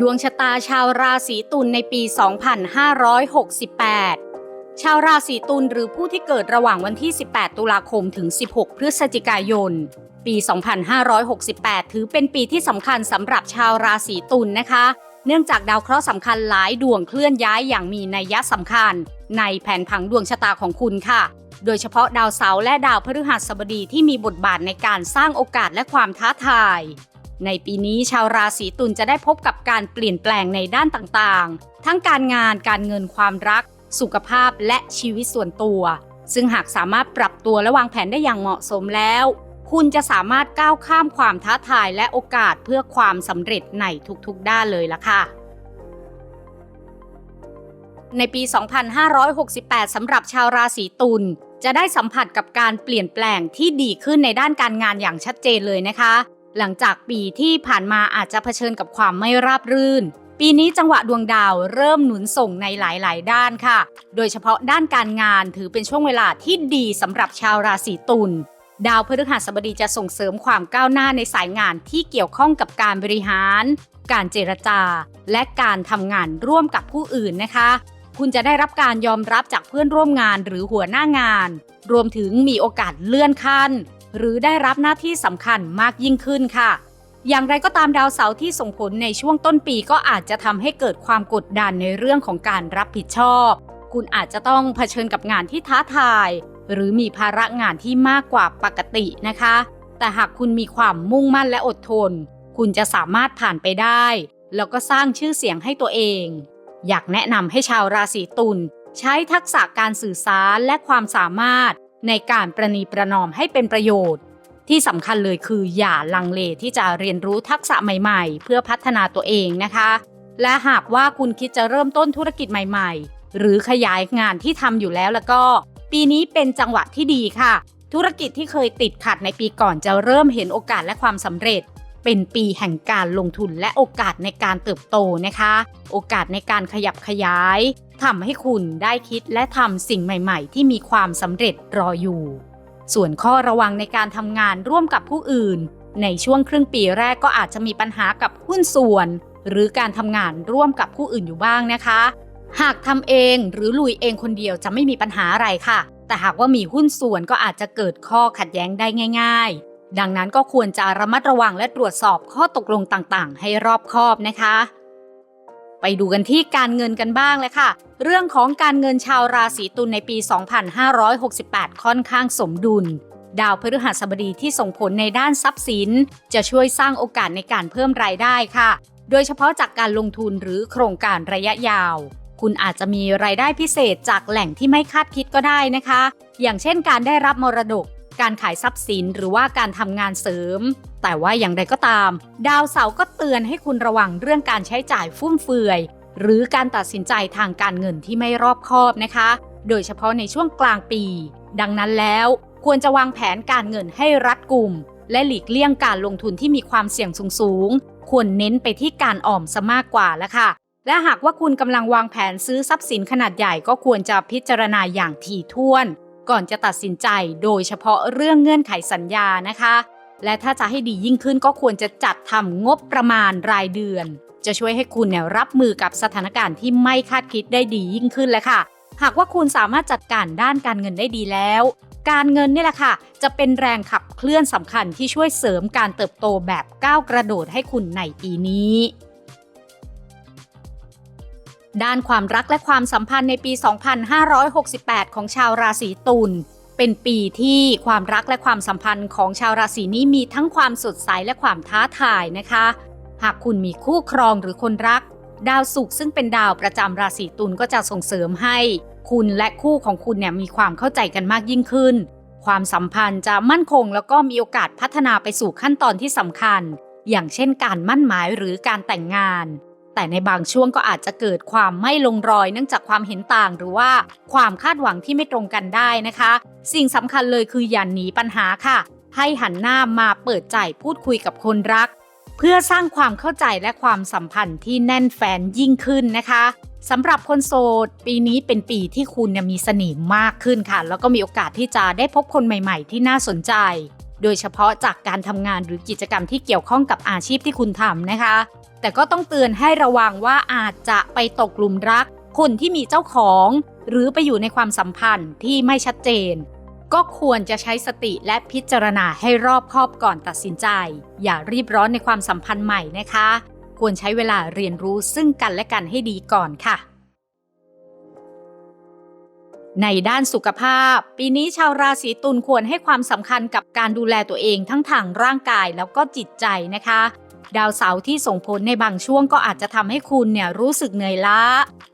ดวงชะตาชาวราศีตุลในปี 2568 ชาวราศีตุลหรือผู้ที่เกิดระหว่างวันที่ 18 ตุลาคมถึง 16 พฤศจิกายน ปี 2568 ถือเป็นปีที่สำคัญสำหรับชาวราศีตุลนะคะ เนื่องจากดาวเคราะห์สำคัญหลายดวงเคลื่อนย้ายอย่างมีนัยสำคัญ ในแผนผังดวงชะตาของคุณค่ะ โดยเฉพาะดาวเสาร์และดาวพฤหัสบดีที่มีบทบาทในการสร้างโอกาสและความท้าทาย ในปีนี้ชาวราศีตุลจะได้พบกับการเปลี่ยนแปลงในด้านต่างๆ ทั้งการงานการเงินความรัก สุขภาพและชีวิตส่วนตัว ซึ่งหากสามารถปรับตัวและวางแผนได้อย่างเหมาะสมแล้ว คุณจะสามารถก้าวข้ามความท้าทายและโอกาสเพื่อความสำเร็จในทุกๆ ด้านเลยล่ะค่ะในปี 2568 สำหรับชาวราศีตุลจะได้สัมผัสกับการเปลี่ยนแปลงที่ดีขึ้นในด้านการงานอย่างชัดเจนเลยนะคะ หลังจากปีที่ผ่านมาอาจจะเผชิญกับความไม่ราบรื่น ปีนี้จังหวะดวงดาวเริ่มหนุนส่งในหลาย ๆ ด้านค่ะ โดยเฉพาะด้านการงานถือเป็นช่วงเวลาที่ดีสำหรับชาวราศีตุลดาวพฤหัสบดีจะส่งเสริมความก้าวหน้าในสายงานที่เกี่ยวข้องกับการบริหาร การเจรจา และการทำงานร่วมกับผู้อื่นนะคะ คุณจะได้รับการยอมรับจากเพื่อนร่วมงานหรือหัวหน้างาน รวมถึงมีโอกาสเลื่อนขั้น หรือได้รับหน้าที่สำคัญมากยิ่งขึ้นค่ะ อย่างไรก็ตามดาวเสาร์ที่ส่งผลในช่วงต้นปีก็อาจจะทำให้เกิดความกดดันในเรื่องของการรับผิดชอบ คุณอาจจะต้องเผชิญกับงานที่ท้าทาย หรือมีภาระงานที่มากกว่าปกตินะคะ แต่หากคุณมีความมุ่งมั่นและอดทน คุณจะสามารถผ่านไปได้ แล้วก็สร้างชื่อเสียงให้ตัวเอง อยากแนะนำให้ชาวราศีตุลใช้ทักษะการสื่อสารและความสามารถ ในการประนีประนอมให้เป็นประโยชน์ ที่สำคัญเลยคืออย่าลังเลที่จะเรียนรู้ทักษะใหม่ๆ เพื่อพัฒนาตัวเองนะคะ และหากว่าคุณคิดจะเริ่มต้นธุรกิจใหม่ ๆ หรือขยายงานที่ทำอยู่แล้วแล้วก็ ปีนี้เป็นจังหวะที่ดีค่ะ ธุรกิจที่เคยติดขัดในปีก่อนจะเริ่มเห็นโอกาสและความสำเร็จเป็นปีแห่งการลงทุนและโอกาสในการเติบโตนะคะ โอกาสในการขยับขยาย ทำให้คุณได้คิดและทำสิ่งใหม่ๆ ที่มีความสำเร็จรออยู่ ส่วนข้อระวังในการทำงานร่วมกับผู้อื่น ในช่วงครึ่งปีแรกก็อาจจะมีปัญหากับหุ้นส่วน หรือการทำงานร่วมกับผู้อื่นอยู่บ้างนะคะ หากทำเองหรือลุยเองคนเดียวจะไม่มีปัญหาอะไรค่ะ แต่หากว่ามีหุ้นส่วนก็อาจจะเกิดข้อขัดแย้งได้ง่าย ๆ ดังนั้นก็ควรจะระมัดระวังและตรวจสอบข้อตกลงต่างๆ ให้รอบคอบนะคะ ไปดูกันที่การเงินกันบ้างเลยค่ะ เรื่องของการเงินชาวราศีตุลในปี 2568 ค่อนข้างสมดุล ดาวพฤหัสบดีที่ส่งผลในด้านทรัพย์สิน จะช่วยสร้างโอกาสในการเพิ่มรายได้ค่ะ โดยเฉพาะจากการลงทุนหรือโครงการระยะยาว คุณอาจจะมีรายได้พิเศษจากแหล่งที่ไม่คาดคิดก็ได้นะคะ อย่างเช่นการได้รับมรดก การขายทรัพย์สินหรือว่าการทำงานเสริม แต่ว่าอย่างไรก็ตาม ดาวเสาร์ก็เตือนให้คุณระวังเรื่องการใช้จ่ายฟุ่มเฟือย หรือการตัดสินใจทางการเงินที่ไม่รอบคอบนะคะ โดยเฉพาะในช่วงกลางปี ดังนั้นแล้วควรจะวางแผนการเงินให้รัดกุม และหลีกเลี่ยงการลงทุนที่มีความเสี่ยงสูงๆควรเน้นไปที่การออมซะมากกว่าแล้วค่ะ และหากว่าคุณกำลังวางแผนซื้อทรัพย์สินขนาดใหญ่ก็ควรจะพิจารณาอย่างถี่ถ้วน ก่อนจะตัดสินใจโดยเฉพาะเรื่องเงื่อนไขสัญญานะคะ และถ้าจะให้ดียิ่งขึ้นก็ควรจะจัดทำงบประมาณรายเดือน จะช่วยให้คุณเนี่ยรับมือกับสถานการณ์ที่ไม่คาดคิดได้ดียิ่งขึ้นเลยค่ะ หากว่าคุณสามารถจัดการด้านการเงินได้ดีแล้ว การเงินนี่แหละค่ะ จะเป็นแรงขับเคลื่อนสำคัญที่ช่วยเสริมการเติบโตแบบก้าวกระโดดให้คุณในปีนี้ด้านความรักและความสัมพันธ์ในปี 2568 ของชาวราศีตุล เป็นปีที่ความรักและความสัมพันธ์ของชาวราศีนี้มีทั้งความสดใสและความท้าทายนะคะ หากคุณมีคู่ครองหรือคนรัก ดาวศุกร์ซึ่งเป็นดาวประจำราศีตุลก็จะส่งเสริมให้ คุณและคู่ของคุณเนี่ยมีความเข้าใจกันมากยิ่งขึ้น ความสัมพันธ์จะมั่นคงแล้วก็มีโอกาสพัฒนาไปสู่ขั้นตอนที่สำคัญ อย่างเช่นการมั่นหมายหรือการแต่งงาน แต่ในบางช่วงก็อาจจะเกิดความไม่ลงรอยเนื่องจากความเห็นต่าง หรือว่าความคาดหวังที่ไม่ตรงกันได้นะคะ สิ่งสำคัญเลยคืออย่าหนีปัญหาค่ะ ให้หันหน้ามาเปิดใจพูดคุยกับคนรัก เพื่อสร้างความเข้าใจและความสัมพันธ์ที่แน่นแฟนยิ่งขึ้นนะคะสำหรับคนโสด ปีนี้เป็นปีที่คุณมีเสน่ห์มากขึ้นค่ะ แล้วก็มีโอกาสที่จะได้พบคนใหม่ ๆ ที่น่าสนใจ โดยเฉพาะจากการทำงานหรือกิจกรรมที่เกี่ยวข้องกับอาชีพที่คุณทำนะคะ แต่ก็ต้องเตือนให้ระวังว่าอาจจะไปตกหลุมรัก คนที่มีเจ้าของ หรือไปอยู่ในความสัมพันธ์ที่ไม่ชัดเจน ก็ควรจะใช้สติและพิจารณาให้รอบคอบก่อนตัดสินใจ อย่ารีบร้อนในความสัมพันธ์ใหม่นะคะ ควรใช้เวลาเรียนรู้ซึ่งกันและกันให้ดีก่อนค่ะในด้านสุขภาพ ปีนี้ชาวราศีตุลควรให้ความสำคัญกับการดูแลตัวเองทั้งทางร่างกายแล้วก็จิตใจนะคะ ดาวเสาร์ที่ส่งผลในบางช่วงก็อาจจะทำให้คุณเนี่ยรู้สึกเหนื่อยล้า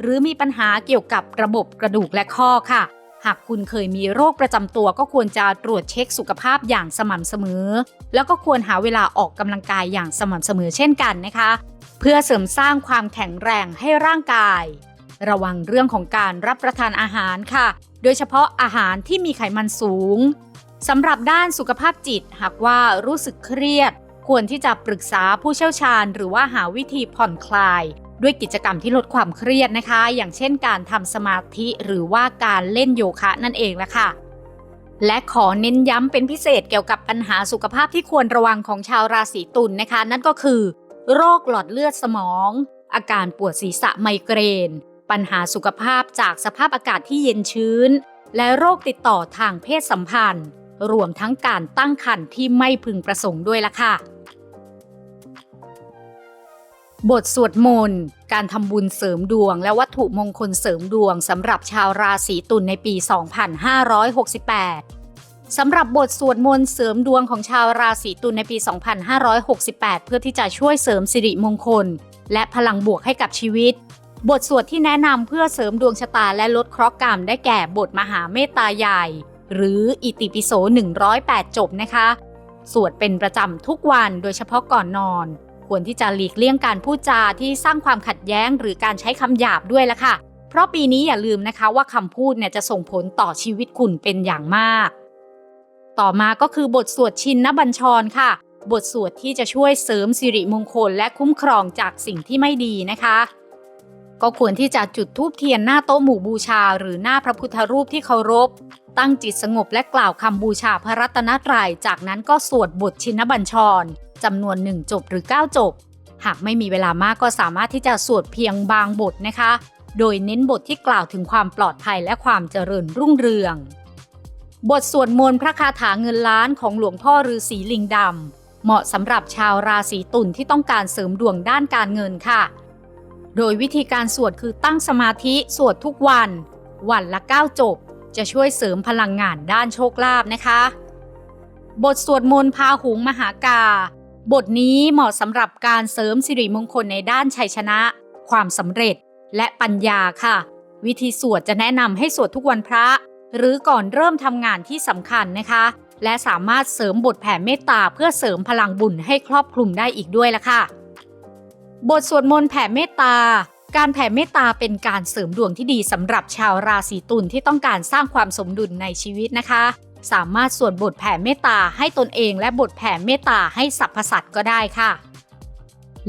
หรือมีปัญหาเกี่ยวกับระบบกระดูกและข้อค่ะ หากคุณเคยมีโรคประจำตัวก็ควรจะตรวจเช็คสุขภาพอย่างสม่ำเสมอ แล้วก็ควรหาเวลาออกกำลังกายอย่างสม่ำเสมอเช่นกันนะคะ เพื่อเสริมสร้างความแข็งแรงให้ร่างกาย ระวังเรื่องของการรับประทานอาหารค่ะ โดยเฉพาะอาหารที่มีไขมันสูงสำหรับด้านสุขภาพจิตหากว่ารู้สึกเครียด ควรที่จะปรึกษาผู้เชี่ยวชาญ หรือว่าหาวิธีผ่อนคลาย ด้วยกิจกรรมที่ลดความเครียดนะคะ อย่างเช่นการทำสมาธิหรือว่าการเล่นโยคะนั่นเองละค่ะและขอเน้นย้ำเป็นพิเศษเกี่ยวกับปัญหาสุขภาพที่ควรระวังของชาวราศีตุลนนะคะ นั่นก็คือ โรคหลอดเลือดสมอง อาการปวดศีรษะไมเกรน ปัญหาสุขภาพจากสภาพอากาศที่เย็นชื้น และโรคติดต่อทางเพศสัมพันธ์ รวมทั้งการตั้งครรภ์ที่ไม่พึงประสงค์ด้วยละค่ะ บทสวดมนต์การทำบุญเสริมดวง และวัตถุมงคลเสริมดวงสำหรับชาวราศีตุลในปี 2568 สำหรับบทสวดมนต์เสริมดวงของชาวราศีตุลในปี 2568 เพื่อที่จะช่วยเสริมสิริมงคล และพลังบวกให้กับชีวิต บทสวดที่แนะนำเพื่อเสริมดวงชะตาและลดเคราะห์กรรมได้แก่บทมหาเมตตาใหญ่ หรืออิติปิโส 108 จบนะคะ สวดเป็นประจำทุกวันโดยเฉพาะก่อนนอน ควรที่จะหลีกเลี่ยงการพูดจาที่สร้างความขัดแย้ง หรือการใช้คำหยาบด้วยละค่ะ เพราะปีนี้อย่าลืมนะคะว่าคำพูดเนี่ยจะส่งผลต่อชีวิตคุณเป็นอย่างมาก ต่อมาก็คือบทสวดชินนบัญชรค่ะ บทสวดที่จะช่วยเสริมสิริมงคลและคุ้มครองจากสิ่งที่ไม่ดีนะคะก็ควรที่จะจุดธูปเทียนหน้าโต๊ะหมู่บูชา หรือหน้าพระพุทธรูปที่เคารพ ตั้งจิตสงบและกล่าวคำบูชาพระรัตนตรัย จากนั้นก็สวดบทชินบัญชร จำนวน 1 จบหรือ 9 จบ หากไม่มีเวลามากก็สามารถที่จะสวดเพียงบางบทนะคะ โดยเน้นบทที่กล่าวถึงความปลอดภัยและความเจริญรุ่งเรือง บทสวดมนต์พระคาถาเงินล้านของหลวงพ่อฤาษีลิงดำเหมาะสำหรับชาวราศีตุลที่ต้องการเสริมดวงด้านการเงินค่ะ โดยวิธีการสวดคือตั้งสมาธิสวดทุกวัน วันละ 9 จบ จะช่วยเสริมพลังงานด้านโชคลาภนะคะบทสวดมนต์พาหุงมหากา บทนี้เหมาะสำหรับการเสริมสิริมงคลในด้านชัยชนะ ความสำเร็จ และปัญญาค่ะ วิธีสวดจะแนะนำให้สวดทุกวันพระ หรือก่อนเริ่มทำงานที่สำคัญนะคะ และสามารถเสริมบทแผ่เมตตาเพื่อเสริมพลังบุญให้ครอบคลุมได้อีกด้วยละค่ะ บทสวดมนต์แผ่เมตตา การแผ่เมตตาเป็นการเสริมดวงที่ดีสำหรับชาวราศีตุลที่ต้องการสร้างความสมดุลในชีวิตนะคะ สามารถสวดบทแผ่เมตตาให้ตนเองและบทแผ่เมตตาให้สรรพสัตว์ก็ได้ค่ะ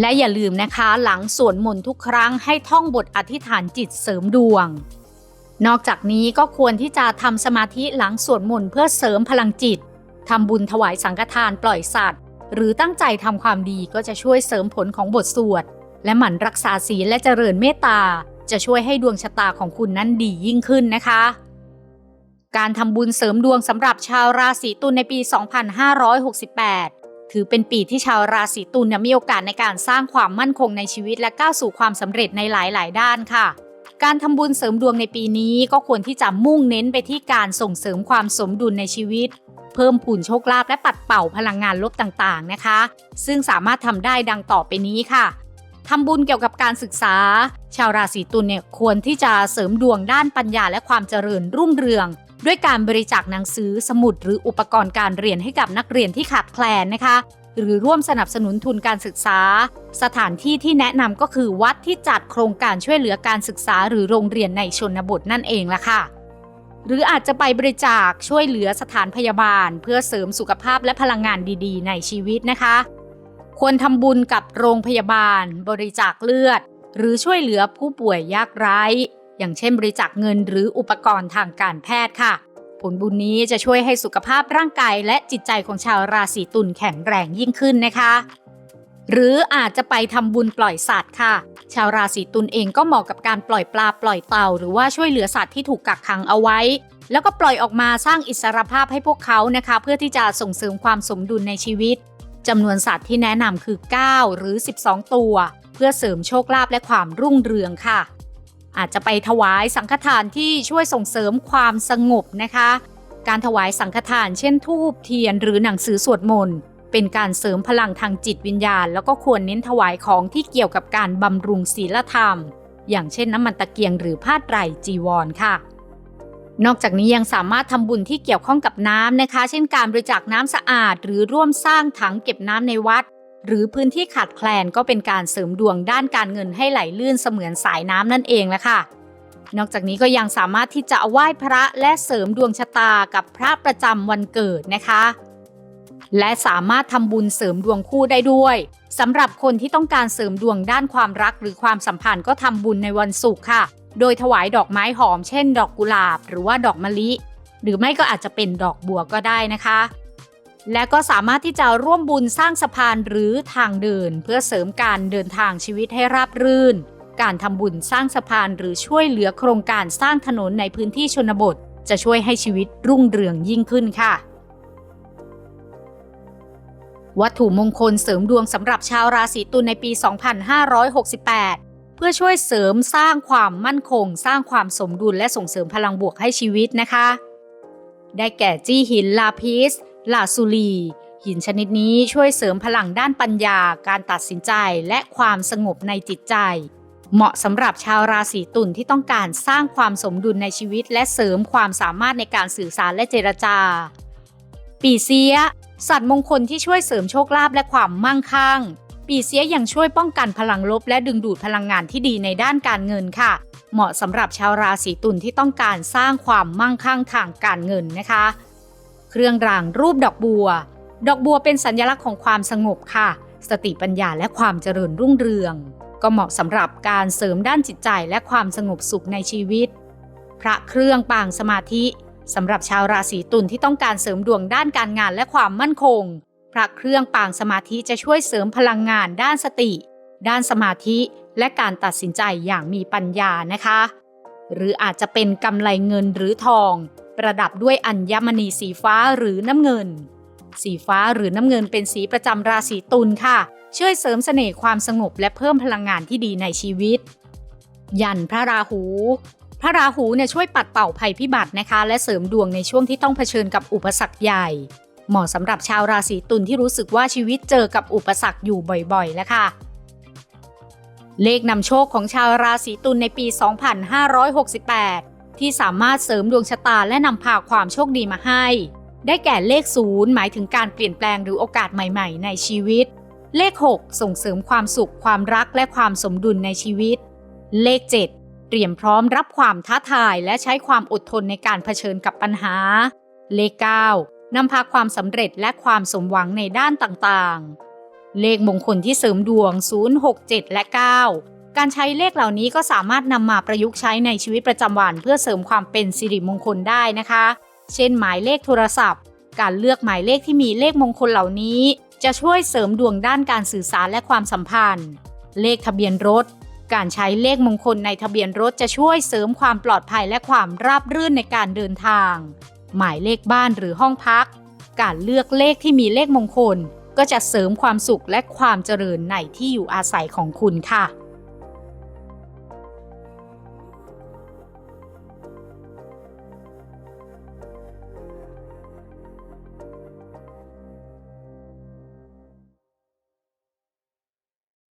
และอย่าลืมนะคะหลังสวดมนต์ทุกครั้งให้ท่องบทอธิษฐานจิตเสริมดวง นอกจากนี้ก็ควรที่จะทำสมาธิหลังสวดมนต์เพื่อเสริมพลังจิตทำบุญถวายสังฆทานปล่อยสัตว์ หรือตั้งใจทำความดีก็จะช่วยเสริมผลของบทสวด และหมั่นรักษาศีลและเจริญเมตตา จะช่วยให้ดวงชะตาของคุณนั้นดียิ่งขึ้นนะคะ การทำบุญเสริมดวงสำหรับชาวราศีตุลในปี 2568 ถือเป็นปีที่ชาวราศีตุลเนี่ยมีโอกาสในการสร้างความมั่นคงในชีวิตและก้าวสู่ความสำเร็จในหลาย ๆ ด้านค่ะ การทำบุญเสริมดวงในปีนี้ก็ควรที่จะมุ่งเน้นไปที่การส่งเสริมความสมดุลในชีวิต เพิ่มพูนโชคลาภและปัดเป่าพลังงานลบต่าง ๆ นะคะ ซึ่งสามารถทำได้ดังต่อไปนี้ค่ะทำบุญเกี่ยวกับการศึกษา ชาวราศีตุลเนี่ยควรที่จะเสริมดวงด้านปัญญาและความเจริญรุ่งเรือง ด้วยการบริจาคหนังสือสมุด หรืออุปกรณ์การเรียนให้กับนักเรียนที่ขาดแคลนนะคะหรือร่วมสนับสนุนทุนการศึกษา สถานที่ที่แนะนำก็คือวัดที่จัดโครงการช่วยเหลือการศึกษา หรือโรงเรียนในชนบทนั่นเองละค่ะ หรืออาจจะไปบริจาคช่วยเหลือสถานพยาบาล เพื่อเสริมสุขภาพและพลังงานดีๆ ในชีวิตนะคะ ควรทำบุญกับโรงพยาบาล บริจาคเลือด หรือช่วยเหลือผู้ป่วยยากไร้ อย่างเช่นบริจาคเงินหรืออุปกรณ์ทางการแพทย์ค่ะ ผลบุญนี้จะช่วยให้สุขภาพร่างกายและจิตใจของชาวราศีตุลแข็งแรงยิ่งขึ้นนะคะ หรืออาจจะไปทำบุญปล่อยสัตว์ค่ะ ชาวราศีตุลเองก็เหมาะกับการปล่อยปลาปล่อยเต่า หรือว่าช่วยเหลือสัตว์ที่ถูกกักขังเอาไว้ แล้วก็ปล่อยออกมาสร้างอิสรภาพให้พวกเขานะคะ เพื่อที่จะส่งเสริมความสมดุลในชีวิตจำนวนสัตว์ที่แนะนำคือ 9 หรือ 12 ตัว เพื่อเสริมโชคลาภและความรุ่งเรืองค่ะ อาจจะไปถวายสังฆทานที่ช่วยส่งเสริมความสงบนะคะ การถวายสังฆทานเช่นทูบเทียนหรือหนังสือสวดมนต์เป็นการเสริมพลังทางจิตวิญญาณ แล้วก็ควรเน้นถวายของที่เกี่ยวกับการบำรุงศีลธรรม อย่างเช่นน้ำมันตะเกียงหรือผ้าไตรจีวรค่ะ นอกจากนี้ยังสามารถทำบุญที่เกี่ยวข้องกับน้ำนะคะ เช่นการบริจาคน้ำสะอาด หรือร่วมสร้างถังเก็บน้ำในวัด หรือพื้นที่ขาดแคลนก็เป็นการเสริมดวงด้านการเงินให้ไหลลื่นเสมือนสายน้ำนั่นเองแหละค่ะ นอกจากนี้ก็ยังสามารถที่จะไหว้พระและเสริมดวงชะตากับพระประจำวันเกิดนะคะ และสามารถทำบุญเสริมดวงคู่ได้ด้วยสำหรับคนที่ต้องการเสริมดวงด้านความรักหรือความสัมพันธ์ก็ทำบุญในวันศุกร์ค่ะ โดยถวายดอกไม้หอมเช่น ดอกกุหลาบ หรือว่าดอกมะลิ หรือไม่ก็อาจจะเป็นดอกบัวก็ได้นะคะ และก็สามารถที่จะร่วมบุญสร้างสะพานหรือทางเดิน เพื่อเสริมการเดินทางชีวิตให้ราบรื่น การทำบุญสร้างสะพานหรือช่วยเหลือโครงการสร้างถนนในพื้นที่ชนบท จะช่วยให้ชีวิตรุ่งเรืองยิ่งขึ้นค่ะ วัตถุมงคลเสริมดวงสำหรับชาวราศีตุลในปี 2568 เพื่อช่วยเสริมสร้างความมั่นคง สร้างความสมดุลและส่งเสริมพลังบวกให้ชีวิตนะคะ ได้แก่จี้หินลาพิส ลาซูลีหินชนิดนี้ช่วยเสริมพลังด้านปัญญา การตัดสินใจและความสงบในจิตใจ เหมาะสำหรับชาวราศีตุลที่ต้องการสร้างความสมดุลในชีวิต และเสริมความสามารถในการสื่อสารและเจรจา ปีเสีย สัตว์มงคลที่ช่วยเสริมโชคลาภและความมั่งคั่ง ปีเสียยังช่วยป้องกันพลังลบ และดึงดูดพลังงานที่ดีในด้านการเงินค่ะ เหมาะสำหรับชาวราศีตุลที่ต้องการสร้างความมั่งคั่งทางการเงินนะคะ เครื่องรางรูปดอกบัว ดอกบัวเป็นสัญลักษณ์ของความสงบค่ะ สติปัญญาและความเจริญรุ่งเรือง ก็เหมาะสำหรับการเสริมด้านจิตใจและความสงบสุขในชีวิต พระเครื่องปางสมาธิสำหรับชาวราศีตุลที่ต้องการเสริมดวงด้านการงานและความมั่นคง พระเครื่องปางสมาธิจะช่วยเสริมพลังงานด้านสติ ด้านสมาธิและการตัดสินใจอย่างมีปัญญานะคะ หรืออาจจะเป็นกำไลเงินหรือทอง ประดับด้วยอัญมณีสีฟ้าหรือน้ำเงิน สีฟ้าหรือน้ำเงินเป็นสีประจำราศีตุลค่ะ ช่วยเสริมเสน่ห์ความสงบและเพิ่มพลังงานที่ดีในชีวิต ยันพระราหู พระราหูเนี่ยช่วยปัดเป่าภัยพิบัตินะคะ และเสริมดวงในช่วงที่ต้องเผชิญกับอุปสรรคใหญ่ เหมาะสำหรับชาวราศีตุลที่รู้สึกว่าชีวิตเจอกับอุปสรรคอยู่บ่อยๆแล้วค่ะเลขนำโชคของชาวราศีตุลในปี 2568 ที่สามารถเสริมดวงชะตาและนำพาความโชคดีมาให้ ได้แก่เลขศูนย์หมายถึงการเปลี่ยนแปลงหรือโอกาสใหม่ ๆ ในชีวิต เลข 6 ส่งเสริมความสุข ความรักและความสมดุลในชีวิต เลข 7 เตรียมพร้อมรับความท้าทายและใช้ความอดทนในการเผชิญกับปัญหา เลข 9 นำพาความสำเร็จและความสมหวังในด้านต่างๆ เลขมงคลที่เสริมดวง 0 6 7 และ 9 การใช้เลขเหล่านี้ก็สามารถนำมาประยุกต์ใช้ในชีวิตประจำวัน เพื่อเสริมความเป็นสิริมงคลได้นะคะ เช่น หมายเลขโทรศัพท์ การเลือกหมายเลขที่มีเลขมงคลเหล่านี้ จะช่วยเสริมดวงด้านการสื่อสารและความสัมพันธ์ เลขทะเบียนรถ การใช้เลขมงคลในทะเบียนรถจะช่วยเสริมความปลอดภัยและความราบรื่นในการเดินทาง หมายเลขบ้านหรือห้องพัก การเลือกเลขที่มีเลขมงคล ก็จะเสริมความสุขและความเจริญในที่อยู่อาศัยของคุณค่ะ